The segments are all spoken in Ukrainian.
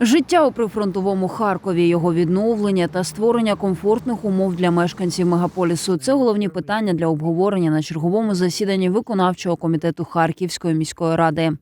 Життя у прифронтовому Харкові, його відновлення та створення комфортних умов для мешканців мегаполісу це головні питання для обговорення на черговому засіданні виконавчого комітету Харківської міської ради.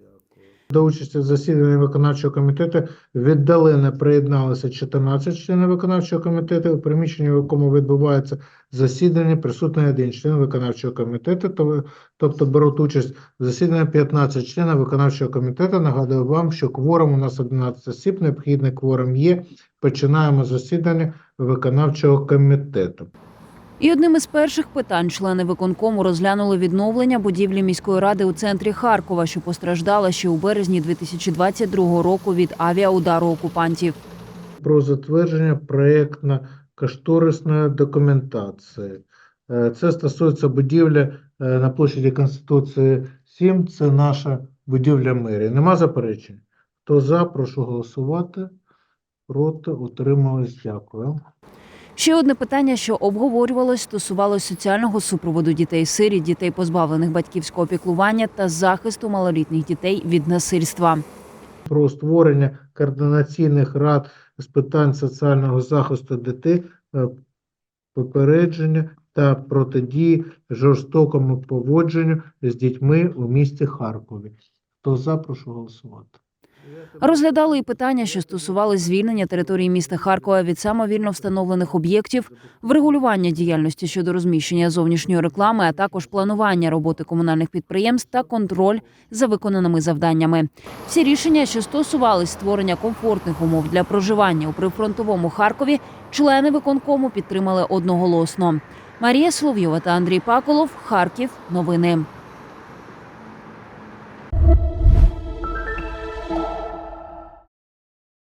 До участі в засіданні виконавчого комітету віддалено приєдналися 14 членів виконавчого комітету. У приміщенні, в якому відбувається засідання, присутній один член виконавчого комітету, то- тобто беруть участь в засіданні 15 членів виконавчого комітету. Нагадую вам, що кворум у нас 11 осіб, необхідний кворум є. Починаємо засідання виконавчого комітету. І одним із перших питань члени виконкому розглянули відновлення будівлі міської ради у центрі Харкова, що постраждала ще у березні 2022 року від авіаудару окупантів. про затвердження проєктно-кошторисної документації. Е, Це стосується будівлі е, на площаді Конституції 7, це наша будівля мерії. Нема заперечень? Хто за, прошу голосувати. Проти, утримались, дякую. Ще одне питання, що обговорювалось, стосувалось соціального супроводу дітей сиріт, дітей позбавлених батьківського піклування та захисту малолітніх дітей від насильства. Про створення координаційних рад з питань соціального захисту дітей, е, попередження та протидії жорстокому поводженню з дітьми у місті Харкові. Хто за, прошу голосувати. Розглядали і питання, що стосували звільнення території міста Харкова від самовільно встановлених об'єктів, врегулювання діяльності щодо розміщення зовнішньої реклами, а також планування роботи комунальних підприємств та контроль за виконаними завданнями. Всі рішення, що стосувались створення комфортних умов для проживання у прифронтовому Харкові, члени виконкому підтримали одноголосно. Марія Соловйова та Андрій Паколов. Харків. Новини.